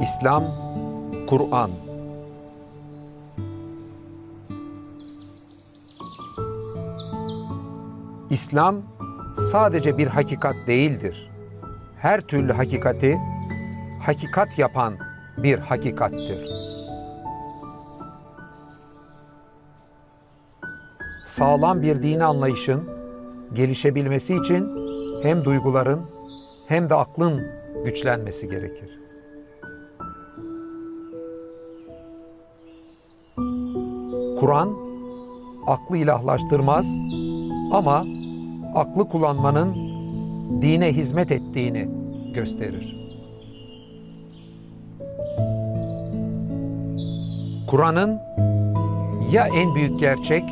İslam, Kur'an. İslam sadece bir hakikat değildir. Her türlü hakikati hakikat yapan bir hakikattir. Sağlam bir dini anlayışın gelişebilmesi için hem duyguların hem de aklın güçlenmesi gerekir. Kur'an aklı ilahlaştırmaz ama aklı kullanmanın dine hizmet ettiğini gösterir. Kur'an'ın ya en büyük gerçek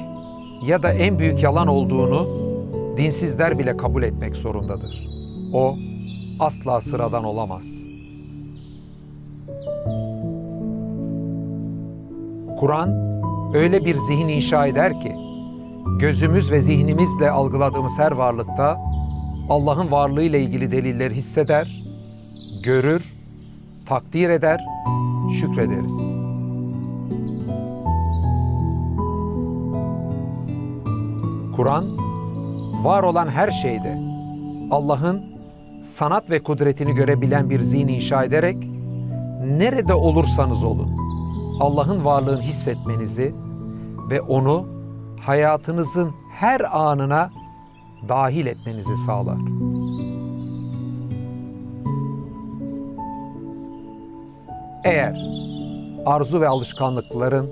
ya da en büyük yalan olduğunu dinsizler bile kabul etmek zorundadır. O asla sıradan olamaz. Kur'an öyle bir zihin inşa eder ki gözümüz ve zihnimizle algıladığımız her varlıkta Allah'ın varlığı ile ilgili delilleri hisseder, görür, takdir eder, şükrederiz. Kur'an var olan her şeyde Allah'ın sanat ve kudretini görebilen bir zihin inşa ederek nerede olursanız olun Allah'ın varlığını hissetmenizi ve onu hayatınızın her anına dahil etmenizi sağlar. Eğer arzu ve alışkanlıkların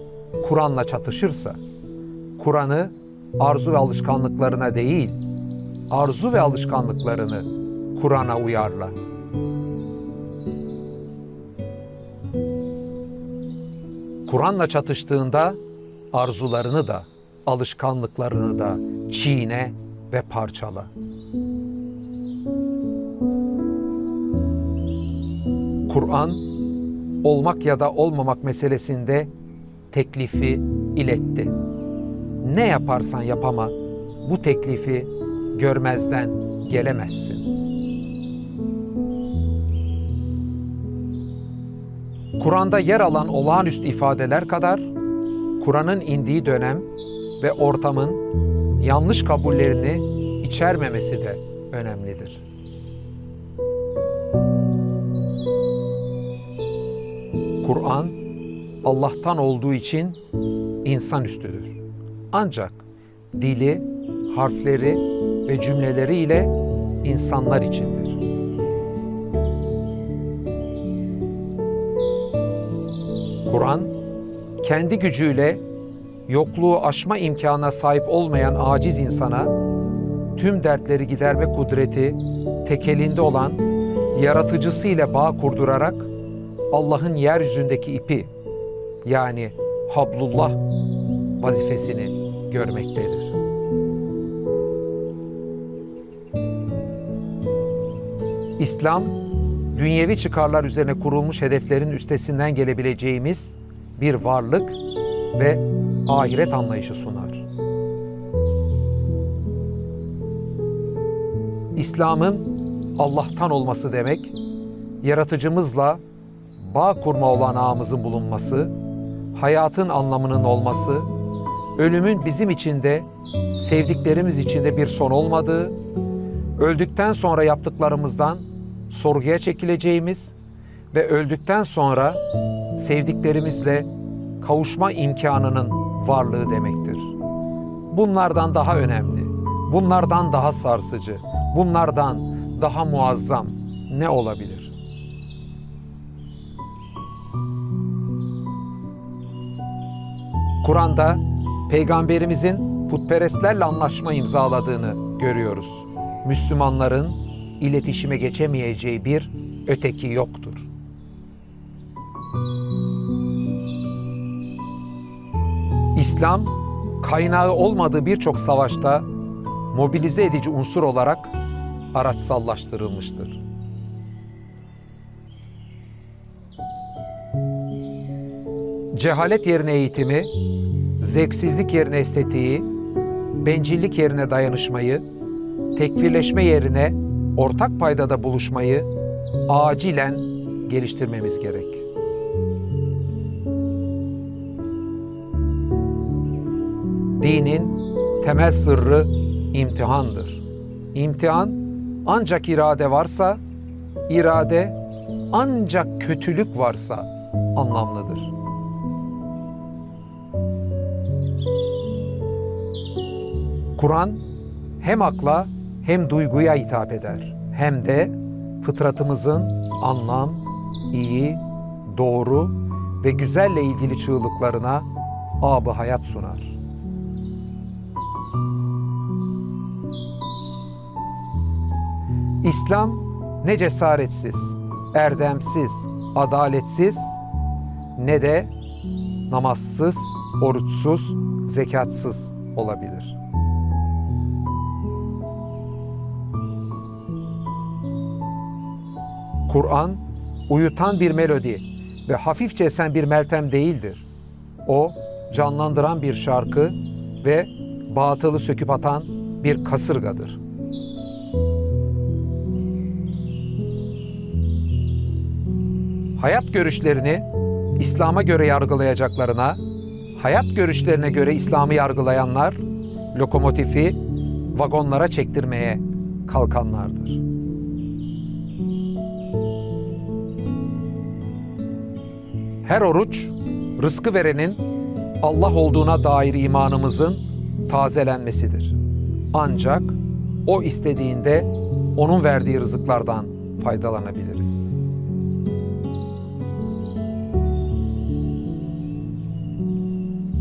Kur'an'la çatışırsa, Kur'an'ı arzu ve alışkanlıklarına değil, arzu ve alışkanlıklarını Kur'an'a uyarla. Kur'an'la çatıştığında arzularını da, alışkanlıklarını da çiğne ve parçala. Kur'an olmak ya da olmamak meselesinde teklifi iletti. Ne yaparsan yapama bu teklifi görmezden gelemezsin. Kur'an'da yer alan olağanüstü ifadeler kadar Kur'an'ın indiği dönem ve ortamın yanlış kabullerini içermemesi de önemlidir. Kur'an Allah'tan olduğu için insanüstüdür. Ancak dili, harfleri ve cümleleriyle insanlar içindir. Kur'an kendi gücüyle yokluğu aşma imkanına sahip olmayan aciz insana tüm dertleri giderme kudreti tek elinde olan yaratıcısıyla bağ kurdurarak Allah'ın yeryüzündeki ipi yani hablullah vazifesini görmektedir. İslam, dünyevi çıkarlar üzerine kurulmuş hedeflerin üstesinden gelebileceğimiz bir varlık ve ahiret anlayışı sunar. İslam'ın Allah'tan olması demek, yaratıcımızla bağ kurma olanağımızın bulunması, hayatın anlamının olması, ölümün bizim için de sevdiklerimiz için de bir son olmadığı, öldükten sonra yaptıklarımızdan sorguya çekileceğimiz ve öldükten sonra sevdiklerimizle kavuşma imkanının varlığı demektir. Bunlardan daha önemli, bunlardan daha sarsıcı, bunlardan daha muazzam ne olabilir? Kur'an'da peygamberimizin putperestlerle anlaşma imzaladığını görüyoruz. Müslümanların iletişime geçemeyeceği bir öteki yoktur. İslam kaynağı olmadığı birçok savaşta mobilize edici unsur olarak araçsallaştırılmıştır. Cehalet yerine eğitimi, zevksizlik yerine estetiği, bencillik yerine dayanışmayı, tekfirleşme yerine ortak paydada buluşmayı acilen geliştirmemiz gerek. Dinin temel sırrı imtihandır. İmtihan ancak irade varsa, irade ancak kötülük varsa anlamlıdır. Kur'an hem akla hem duyguya hitap eder. Hem de fıtratımızın anlam, iyi, doğru ve güzelle ilgili çığlıklarına abı hayat sunar. İslam ne cesaretsiz, erdemsiz, adaletsiz ne de namazsız, oruçsuz, zekatsız olabilir. Kur'an uyutan bir melodi ve hafifçe esen bir meltem değildir. O canlandıran bir şarkı ve batılı söküp atan bir kasırgadır. Hayat görüşlerini İslam'a göre yargılayacaklarına, hayat görüşlerine göre İslam'ı yargılayanlar lokomotifi vagonlara çektirmeye kalkanlardır. Her oruç rızkı verenin Allah olduğuna dair imanımızın tazelenmesidir. Ancak o istediğinde onun verdiği rızıklardan faydalanabiliriz.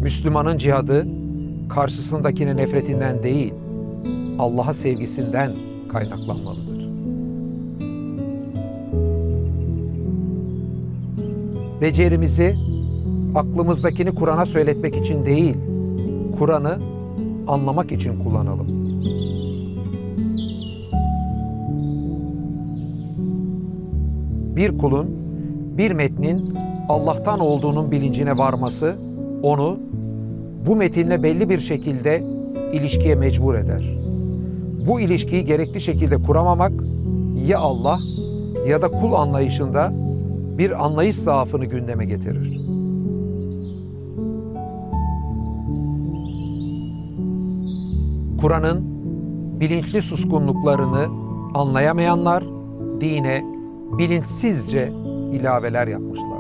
Müslümanın cihadı karşısındakinin nefretinden değil, Allah'a sevgisinden kaynaklanmalıdır. Becerimizi aklımızdakini Kur'an'a söyletmek için değil, Kur'an'ı anlamak için kullanalım. Bir kulun, bir metnin Allah'tan olduğunun bilincine varması onu bu metinle belli bir şekilde ilişkiye mecbur eder. Bu ilişkiyi gerekli şekilde kuramamak ya Allah ya da kul anlayışında bir anlayış zaafını gündeme getirir. Kur'an'ın bilinçli suskunluklarını anlayamayanlar dine bilinçsizce ilaveler yapmışlardır.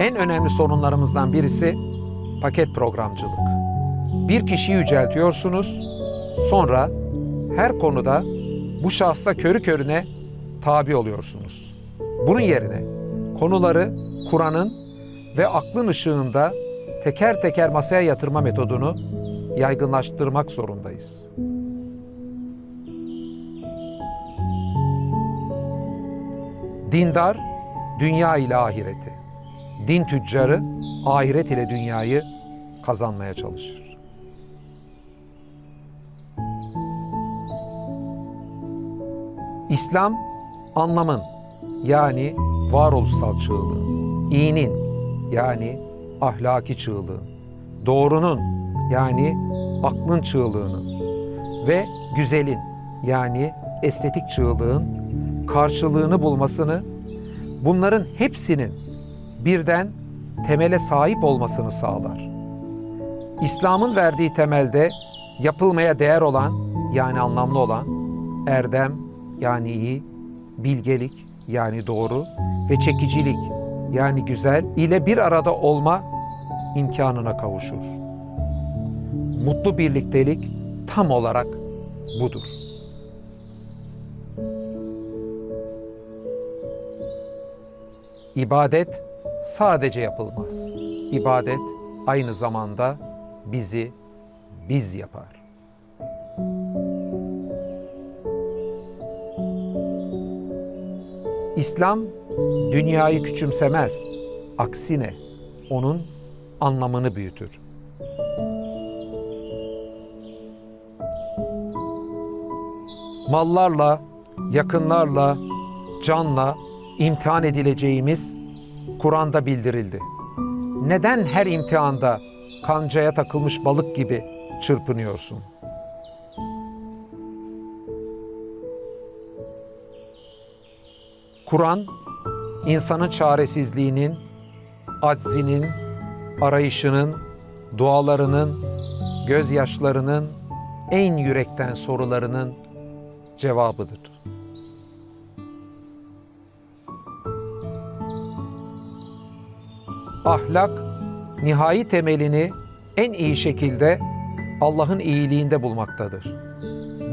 En önemli sorunlarımızdan birisi paket programcılık. Bir kişiyi yüceltiyorsunuz, sonra her konuda bu şahsa körü körüne tabi oluyorsunuz. Bunun yerine konuları Kur'an'ın ve aklın ışığında teker teker masaya yatırma metodunu yaygınlaştırmak zorundayız. Dindar dünya ile ahireti, din tüccarı ahiret ile dünyayı kazanmaya çalışır. İslam anlamın yani varoluşsal çığlığın, iyinin yani ahlaki çığlığın, doğrunun yani aklın çığlığının ve güzelin yani estetik çığlığın karşılığını bulmasını, bunların hepsinin birden temele sahip olmasını sağlar. İslam'ın verdiği temelde yapılmaya değer olan yani anlamlı olan erdem yani iyi, bilgelik yani doğru ve çekicilik yani güzel ile bir arada olma imkanına kavuşur. Mutlu birliktelik tam olarak budur. İbadet sadece yapılmaz. İbadet aynı zamanda bizi biz yapar. İslam dünyayı küçümsemez. Aksine onun anlamını büyütür. Mallarla, yakınlarla, canla imtihan edileceğimiz Kur'an'da bildirildi. Neden her imtihanda kancaya takılmış balık gibi çırpınıyorsun? Kur'an insanın çaresizliğinin aczinin, arayışının, dualarının, gözyaşlarının, en yürekten sorularının cevabıdır. Ahlak, nihai temelini en iyi şekilde Allah'ın iyiliğinde bulmaktadır.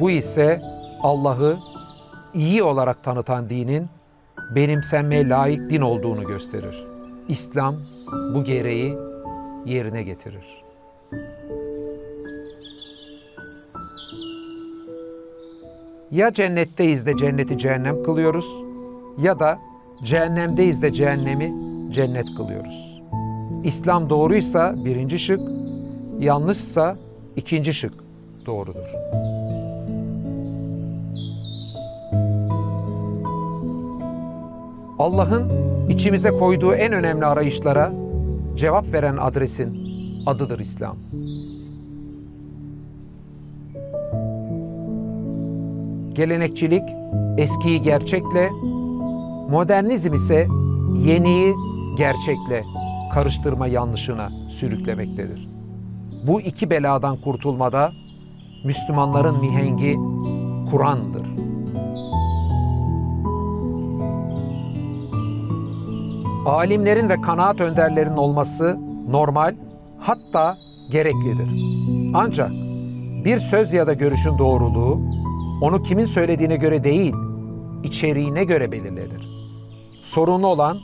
Bu ise Allah'ı iyi olarak tanıtan dinin benimsenmeye layık din olduğunu gösterir. İslam bu gereği yerine getirir. Ya cennetteyiz de cenneti cehennem kılıyoruz ya da cehennemdeyiz de cehennemi cennet kılıyoruz. İslam doğruysa birinci şık, yanlışsa ikinci şık doğrudur. Allah'ın içimize koyduğu en önemli arayışlara cevap veren adresin adıdır İslam. Gelenekçilik eskiyi gerçekle, modernizm ise yeniyi gerçekle karıştırma yanlışına sürüklemektedir. Bu iki beladan kurtulmada Müslümanların mihengi Kur'an'dır. Alimlerin ve kanaat önderlerinin olması normal, hatta gereklidir. Ancak bir söz ya da görüşün doğruluğu onu kimin söylediğine göre değil, içeriğine göre belirlenir. Sorunlu olan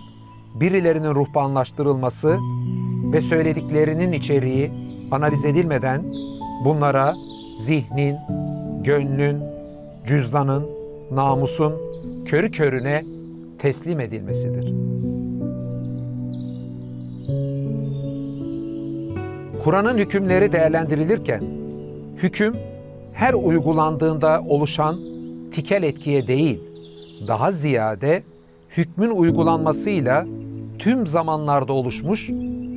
birilerinin ruhbanlaştırılması ve söylediklerinin içeriği analiz edilmeden bunlara zihnin, gönlün, cüzdanın, namusun körü körüne teslim edilmesidir. Kur'an'ın hükümleri değerlendirilirken hüküm her uygulandığında oluşan tikel etkiye değil, daha ziyade hükmün uygulanmasıyla tüm zamanlarda oluşmuş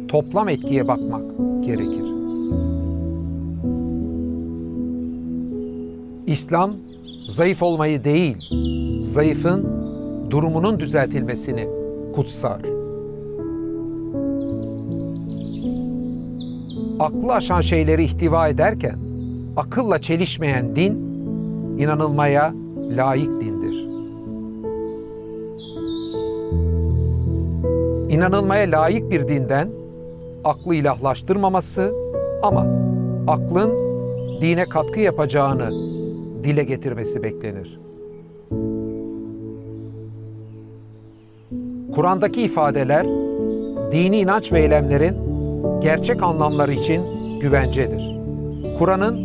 toplam etkiye bakmak gerekir. İslam zayıf olmayı değil, zayıfın durumunun düzeltilmesini kutsar. Aklı aşan şeyleri ihtiva ederken akılla çelişmeyen din inanılmaya layık dindir. İnanılmaya layık bir dinden aklı ilahlaştırmaması ama aklın dine katkı yapacağını dile getirmesi beklenir. Kur'an'daki ifadeler dini inanç ve eylemlerin gerçek anlamları için güvencedir. Kur'an'ın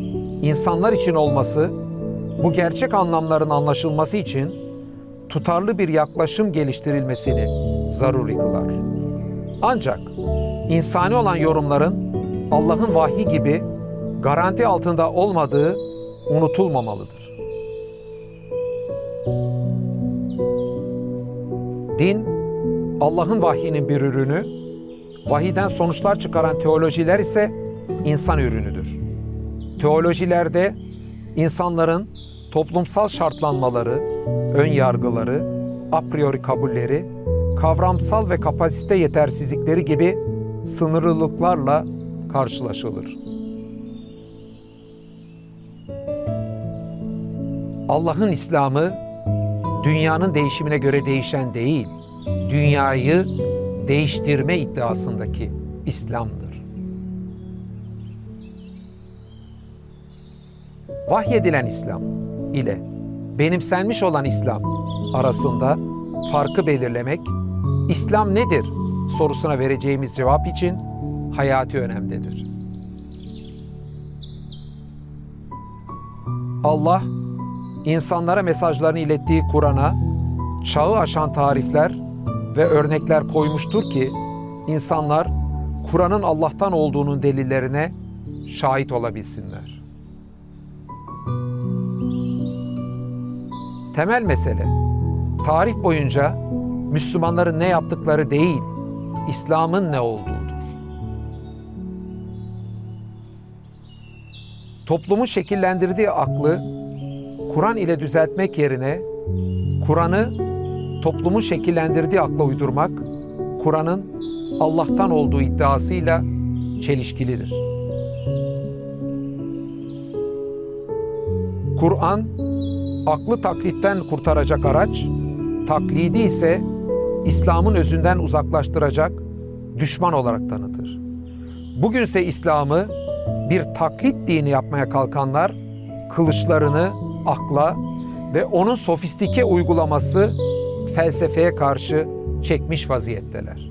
insanlar için olması, bu gerçek anlamların anlaşılması için tutarlı bir yaklaşım geliştirilmesini zaruri kılar. Ancak insani olan yorumların Allah'ın vahyi gibi garanti altında olmadığı unutulmamalıdır. Din, Allah'ın vahyinin bir ürünü, vahiden sonuçlar çıkaran teolojiler ise insan ürünüdür. Teolojilerde insanların toplumsal şartlanmaları, ön yargıları, a priori kabulleri, kavramsal ve kapasite yetersizlikleri gibi sınırlılıklarla karşılaşılır. Allah'ın İslam'ı dünyanın değişimine göre değişen değil, dünyayı değiştirme iddiasındaki İslam'dır. Vahyedilen İslam ile benimsenmiş olan İslam arasında farkı belirlemek, İslam nedir sorusuna vereceğimiz cevap için hayati önemdedir. Allah, insanlara mesajlarını ilettiği Kur'an'a çağı aşan tarifler ve örnekler koymuştur ki insanlar Kur'an'ın Allah'tan olduğunun delillerine şahit olabilsinler. Temel mesele tarih boyunca Müslümanların ne yaptıkları değil, İslam'ın ne olduğudur. Toplumun şekillendirdiği aklı Kur'an ile düzeltmek yerine Kur'an'ı toplumun şekillendirdiği akla uydurmak Kur'an'ın Allah'tan olduğu iddiasıyla çelişkilidir. Kur'an aklı taklitten kurtaracak araç, taklidi ise İslam'ın özünden uzaklaştıracak düşman olarak tanıtır. Bugünse İslam'ı bir taklit dini yapmaya kalkanlar kılıçlarını akla ve onun sofistike uygulaması felsefeye karşı çekmiş vaziyetteler.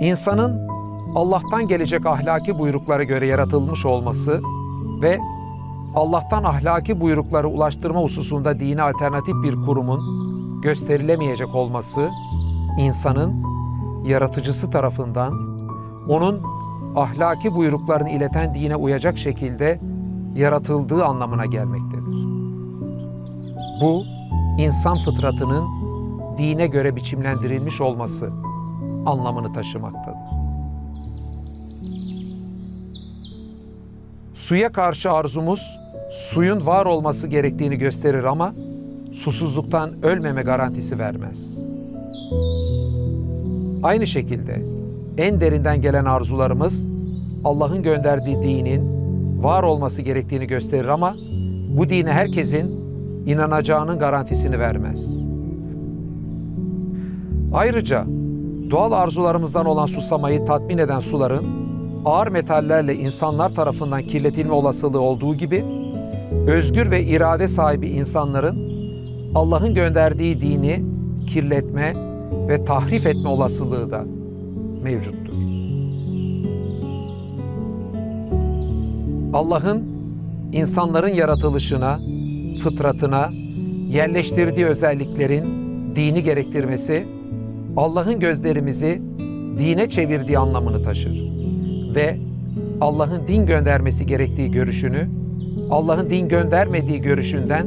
İnsanın Allah'tan gelecek ahlaki buyruklara göre yaratılmış olması ve Allah'tan ahlaki buyrukları ulaştırma hususunda dine alternatif bir kurumun gösterilemeyecek olması insanın yaratıcısı tarafından onun ahlaki buyruklarını ileten dine uyacak şekilde yaratıldığı anlamına gelmektedir. Bu insan fıtratının dine göre biçimlendirilmiş olması anlamını taşımaktadır. Suya karşı arzumuz suyun var olması gerektiğini gösterir ama susuzluktan ölmeme garantisi vermez. Aynı şekilde en derinden gelen arzularımız Allah'ın gönderdiği dinin var olması gerektiğini gösterir ama bu dine herkesin inanacağının garantisini vermez. Ayrıca doğal arzularımızdan olan susamayı tatmin eden suların ağır metallerle insanlar tarafından kirletilme olasılığı olduğu gibi özgür ve irade sahibi insanların Allah'ın gönderdiği dini kirletme ve tahrif etme olasılığı da mevcuttur. Allah'ın insanların yaratılışına, fıtratına yerleştirdiği özelliklerin dini gerektirmesi Allah'ın gözlerimizi dine çevirdiği anlamını taşır ve Allah'ın din göndermesi gerektiği görüşünü Allah'ın din göndermediği görüşünden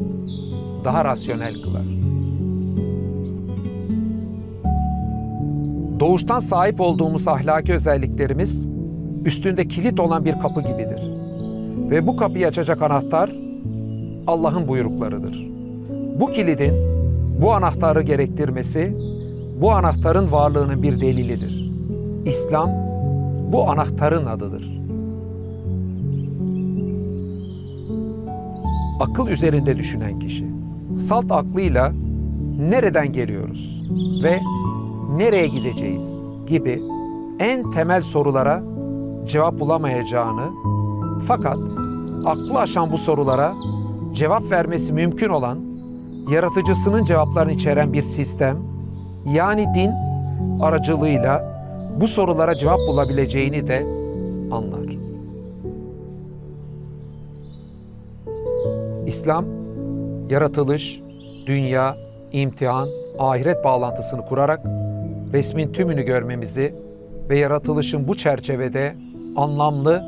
daha rasyonel kılar. Doğuştan sahip olduğumuz ahlaki özelliklerimiz üstünde kilit olan bir kapı gibidir. Ve bu kapıyı açacak anahtar Allah'ın buyruklarıdır. Bu kilidin bu anahtarı gerektirmesi bu anahtarın varlığının bir delilidir. İslam bu anahtarın adıdır. Akıl üzerinde düşünen kişi salt aklıyla nereden geliyoruz ve nereye gideceğiz gibi en temel sorulara cevap bulamayacağını fakat aklı aşan bu sorulara cevap vermesi mümkün olan yaratıcısının cevaplarını içeren bir sistem yani din aracılığıyla bu sorulara cevap bulabileceğini de anlar. İslam, yaratılış, dünya, imtihan, ahiret bağlantısını kurarak resmin tümünü görmemizi ve yaratılışın bu çerçevede anlamlı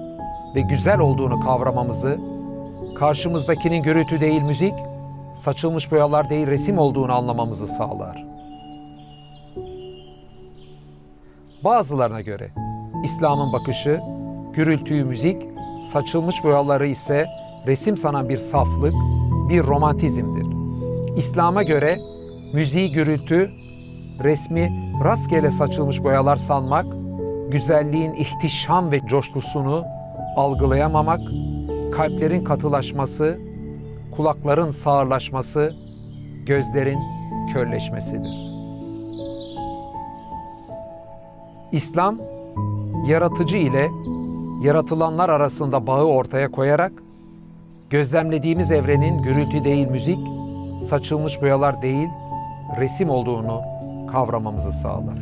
ve güzel olduğunu kavramamızı, karşımızdakinin gürültü değil müzik, saçılmış boyalar değil resim olduğunu anlamamızı sağlar. Bazılarına göre İslam'ın bakışı gürültüyü müzik, saçılmış boyaları ise resim sanan bir saflık, bir romantizmdir. İslam'a göre müziği gürültü, resmi rastgele saçılmış boyalar sanmak, güzelliğin ihtişam ve coşkusunu algılayamamak, kalplerin katılaşması, kulakların sağırlaşması, gözlerin körleşmesidir. İslam, yaratıcı ile yaratılanlar arasında bağı ortaya koyarak, gözlemlediğimiz evrenin gürültü değil müzik, saçılmış boyalar değil resim olduğunu kavramamızı sağlar.